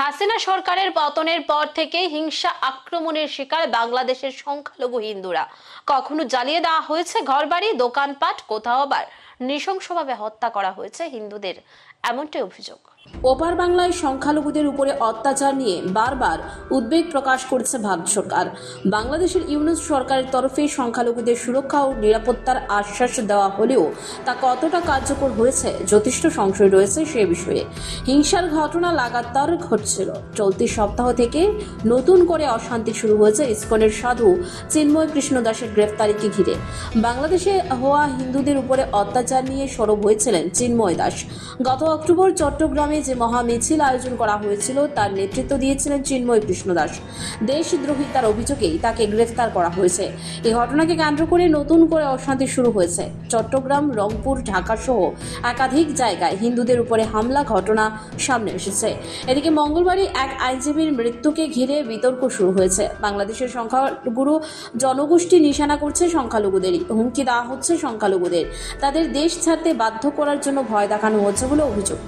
হাসিনা সরকারের পতনের পর থেকে হিংসা আক্রমণের শিকার বাংলাদেশের সংখ্যালঘু হিন্দুরা। কখনো জ্বালিয়ে দেওয়া হয়েছে ঘরবাড়ি, দোকানপাট, কোথাও আবার নৃশংসভাবে হত্যা করা হয়েছে হিন্দুদের। এমনটাই অভিযোগ। ওপার বাংলায় সংখ্যালঘুদের উপরে অত্যাচার নিয়ে বারবার উদ্বেগ প্রকাশ করেছে ভারত সরকার। বাংলাদেশের ইউনুস সরকারের তরফে সংখ্যালঘুদের সুরক্ষা ও নিরাপত্তার আশ্বাস দেওয়া হলেও তা কতটা কার্যকর হয়েছে, যথেষ্ট সংশয় রয়েছে সে বিষয়ে। হিংসার ঘটনা লাগাতার ঘটছিল চলতি সপ্তাহ থেকে নতুন করে অশান্তি শুরু হয়েছে ইসকনের সাধু চিন্ময় কৃষ্ণ দাসের গ্রেফতারিকে ঘিরে। বাংলাদেশে হওয়া হিন্দুদের উপরে অত্যাচার নিয়ে সরব হয়েছিলেন চিন্ময় দাস। গত অক্টোবর চট্টগ্রামে যে মহা মিছিল আয়োজন করা হয়েছিল, তার নেতৃত্ব দিয়েছিলেন চিন্ময় কৃষ্ণ দাস। দেশদ্রোহিতার অভিযোগেই তাকে গ্রেফতার করা হয়েছে। এই ঘটনাকে কেন্দ্র করে নতুন করে অশান্তি শুরু হয়েছে। চট্টগ্রাম, রংপুর ঢাকা সহ একাধিক জায়গায় হিন্দুদের উপরে হামলা ঘটনা সামনে এসেছে। এদিকে মঙ্গলবারই এক আইনজীবীর মৃত্যুকে ঘিরে বিতর্ক শুরু হয়েছে। বাংলাদেশের সংখ্যাগুরু জনগোষ্ঠী নিশানা করছে সংখ্যালঘুদেরই হুমকি দেওয়া হচ্ছে সংখ্যালঘুদের। তাদের দেশ ছাড়তে বাধ্য করার জন্য ভয় দেখানো হচ্ছে বলে অভিযোগ।